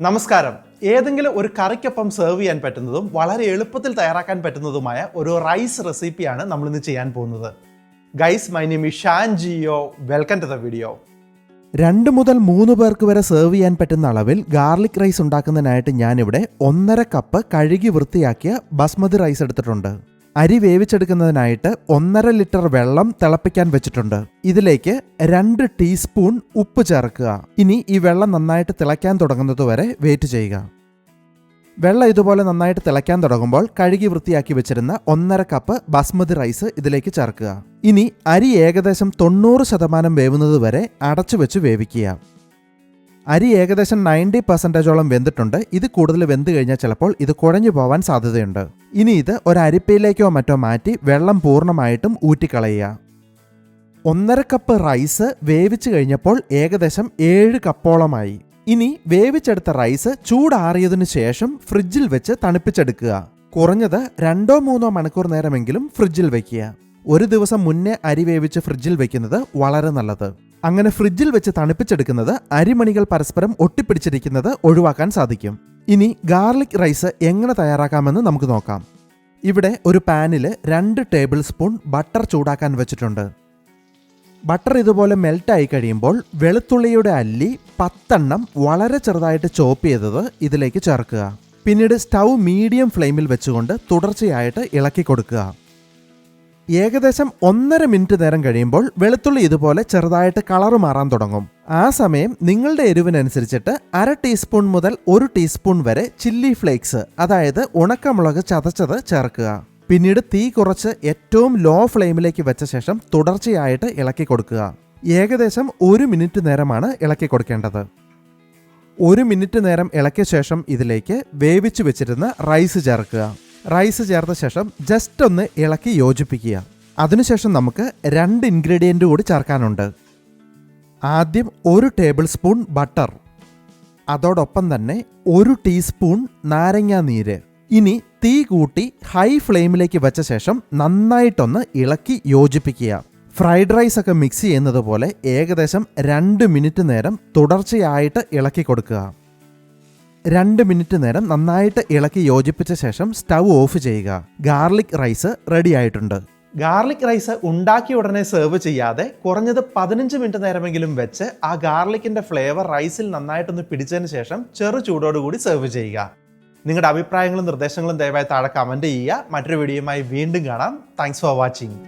നമസ്കാരം. ഏതെങ്കിലും ഒരു കറിക്കൊപ്പം സെർവ് ചെയ്യാൻ പറ്റുന്നതും വളരെ എളുപ്പത്തിൽ തയ്യാറാക്കാൻ പറ്റുന്നതുമായ ഒരു റൈസ് റെസിപ്പിയാണ് നമ്മൾ ഇന്ന് ചെയ്യാൻ പോകുന്നത്. Guys my name Shan Geo welcome to the video രണ്ട് മുതൽ മൂന്ന് പേർക്ക് വരെ സെർവ് ചെയ്യാൻ പറ്റുന്ന അളവിൽ ഗാർലിക് റൈസ് ഉണ്ടാക്കുന്നതിനായിട്ട് ഞാനിവിടെ ഒന്നര കപ്പ് കഴുകി വൃത്തിയാക്കിയ ബസ്മതി റൈസ് എടുത്തിട്ടുണ്ട്. അരി വേവിച്ചെടുക്കുന്നതിനായിട്ട് ഒന്നര ലിറ്റർ വെള്ളം തിളപ്പിക്കാൻ വെച്ചിട്ടുണ്ട്. ഇതിലേക്ക് രണ്ട് ടീസ്പൂൺ ഉപ്പ് ചേർക്കുക. ഇനി ഈ വെള്ളം നന്നായിട്ട് തിളയ്ക്കാൻ തുടങ്ങുന്നത് വരെ വെയിറ്റ് ചെയ്യുക. വെള്ളം ഇതുപോലെ നന്നായിട്ട് തിളയ്ക്കാൻ തുടങ്ങുമ്പോൾ കഴുകി വൃത്തിയാക്കി വെച്ചിരുന്ന ഒന്നര കപ്പ് ബസ്മതി റൈസ് ഇതിലേക്ക് ചേർക്കുക. ഇനി അരി ഏകദേശം തൊണ്ണൂറ് ശതമാനം വേവുന്നത് വരെ അടച്ചു വെച്ച് വേവിക്കുക. അരി ഏകദേശം നയന്റി പെർസെന്റേജോളം വെന്തിട്ടുണ്ട്. ഇത് കൂടുതൽ വെന്ത് കഴിഞ്ഞാൽ ചിലപ്പോൾ ഇത് കുഴഞ്ഞു പോവാൻ സാധ്യതയുണ്ട്. ഇനി ഇത് ഒരു അരിപ്പയിലേക്കോ മറ്റോ മാറ്റി വെള്ളം പൂർണമായിട്ടും ഊറ്റിക്കളയുക. ഒന്നര കപ്പ് റൈസ് വേവിച്ചു കഴിഞ്ഞപ്പോൾ ഏകദേശം ഏഴ് കപ്പോളമായി ഇനി വേവിച്ചെടുത്ത റൈസ് ചൂടാറിയതിനു ശേഷം ഫ്രിഡ്ജിൽ വെച്ച് തണുപ്പിച്ചെടുക്കുക. കുറഞ്ഞത് രണ്ടോ മൂന്നോ മണിക്കൂർ നേരമെങ്കിലും ഫ്രിഡ്ജിൽ വെക്കുക. ഒരു ദിവസം മുന്നേ അരി വേവിച്ച് ഫ്രിഡ്ജിൽ വെക്കുന്നത് വളരെ നല്ലത്. അങ്ങനെ ഫ്രിഡ്ജിൽ വെച്ച് തണുപ്പിച്ചെടുക്കുന്നത് അരിമണികൾ പരസ്പരം ഒട്ടിപ്പിടിച്ചിരിക്കുന്നത് ഒഴിവാക്കാൻ സാധിക്കും. ഇനി ഗാർലിക് റൈസ് എങ്ങനെ തയ്യാറാക്കാമെന്ന് നമുക്ക് നോക്കാം. ഇവിടെ ഒരു പാനിൽ രണ്ട് ടേബിൾ സ്പൂൺ ബട്ടർ ചൂടാക്കാൻ വെച്ചിട്ടുണ്ട്. ബട്ടർ ഇതുപോലെ മെൽറ്റായി കഴിയുമ്പോൾ വെളുത്തുള്ളിയുടെ അല്ലി പത്തെണ്ണം വളരെ ചെറുതായിട്ട് ചോപ്പ് ചെയ്തത് ഇതിലേക്ക് ചേർക്കുക. പിന്നീട് സ്റ്റൗ മീഡിയം ഫ്ലെയിമിൽ വെച്ചുകൊണ്ട് തുടർച്ചയായിട്ട് ഇളക്കി കൊടുക്കുക. ഏകദേശം ഒന്നര മിനിറ്റ് നേരം കഴിയുമ്പോൾ വെളുത്തുള്ളി ഇതുപോലെ ചെറുതായിട്ട് കളർ മാറാൻ തുടങ്ങും. ആ സമയം നിങ്ങളുടെ എരിവിനനുസരിച്ചിട്ട് അര ടീസ്പൂൺ മുതൽ ഒരു ടീസ്പൂൺ വരെ ചില്ലി ഫ്ലേക്സ് അതായത് ഉണക്കമുളക് ചതച്ചത് ചേർക്കുക. പിന്നീട് തീ കുറച്ച് ഏറ്റവും ലോ ഫ്ലെയിമിലേക്ക് വെച്ച ശേഷം തുടർച്ചയായിട്ട് ഇളക്കി കൊടുക്കുക. ഏകദേശം ഒരു മിനിറ്റ് നേരമാണ് ഇളക്കി കൊടുക്കേണ്ടത്. ഒരു മിനിറ്റ് നേരം ഇളക്കിയ ശേഷം ഇതിലേക്ക് വേവിച്ചു വെച്ചിരുന്ന റൈസ് ചേർക്കുക. റൈസ് ചേർത്ത ശേഷം ജസ്റ്റ് ഒന്ന് ഇളക്കി യോജിപ്പിക്കുക. അതിനുശേഷം നമുക്ക് രണ്ട് ഇൻഗ്രീഡിയന്റ് കൂടി ചേർക്കാനുണ്ട്. ആദ്യം ഒരു ടേബിൾ സ്പൂൺ ബട്ടർ അതോടൊപ്പം തന്നെ ഒരു ടീസ്പൂൺ നാരങ്ങാ നീര്. ഇനി തീ കൂട്ടി ഹൈ ഫ്ലെയിമിലേക്ക് വെച്ച ശേഷം നന്നായിട്ടൊന്ന് ഇളക്കി യോജിപ്പിക്കുക. ഫ്രൈഡ് റൈസ് ഒക്കെ മിക്സ് ചെയ്യുന്നത് പോലെ ഏകദേശം രണ്ട് മിനിറ്റ് നേരം തുടർച്ചയായിട്ട് ഇളക്കി കൊടുക്കുക. രണ്ട് മിനിറ്റ് നേരം നന്നായിട്ട് ഇളക്കി യോജിപ്പിച്ച ശേഷം സ്റ്റൗ ഓഫ് ചെയ്യുക. ഗാർലിക് റൈസ് റെഡി ആയിട്ടുണ്ട്. ഗാർലിക് റൈസ് ഉണ്ടാക്കിയ ഉടനെ സെർവ് ചെയ്യാതെ കുറഞ്ഞത് പതിനഞ്ച് മിനിറ്റ് നേരമെങ്കിലും വെച്ച് ആ ഗാർലിക്കിന്റെ ഫ്ലേവർ റൈസിൽ നന്നായിട്ടൊന്ന് പിടിച്ചതിന് ശേഷം ചെറു ചൂടോടുകൂടി സെർവ് ചെയ്യുക. നിങ്ങളുടെ അഭിപ്രായങ്ങളും നിർദ്ദേശങ്ങളും ദയവായി താഴെ കമന്റ് ചെയ്യുക. മറ്റൊരു വീഡിയോയുമായി വീണ്ടും കാണാം. Thanks for watching